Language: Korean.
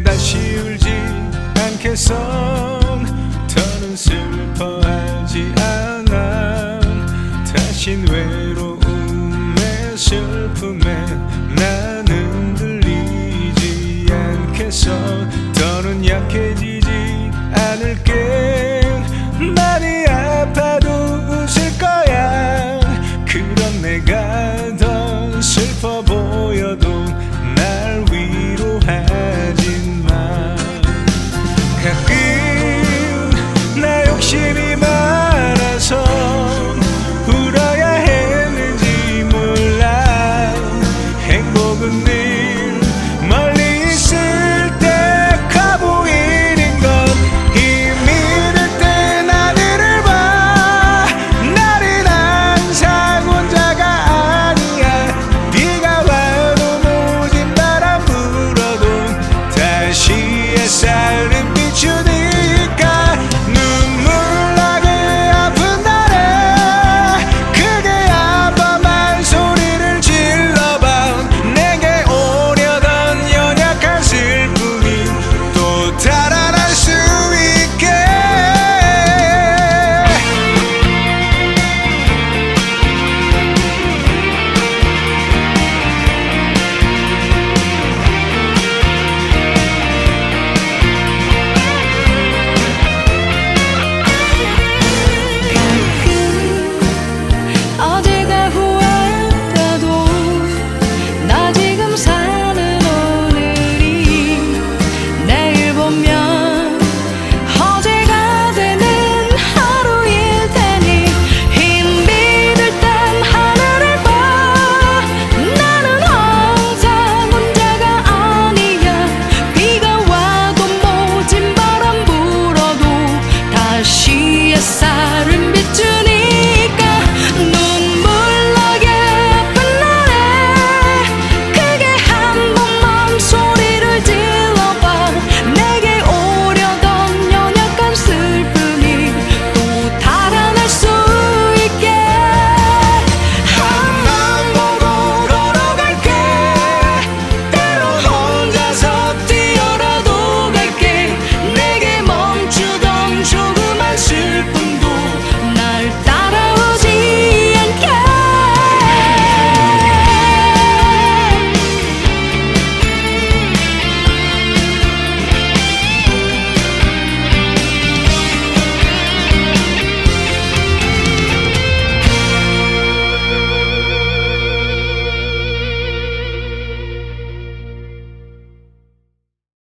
다시 울지 않겠어 더는 슬퍼하지 않아. 다신 외로움에 슬픔에 나는 들리지 않겠어 더는 약해지지 않을게. 많이 아파도 웃을 거야. 그럼 내가 더 슬퍼 보여 passar.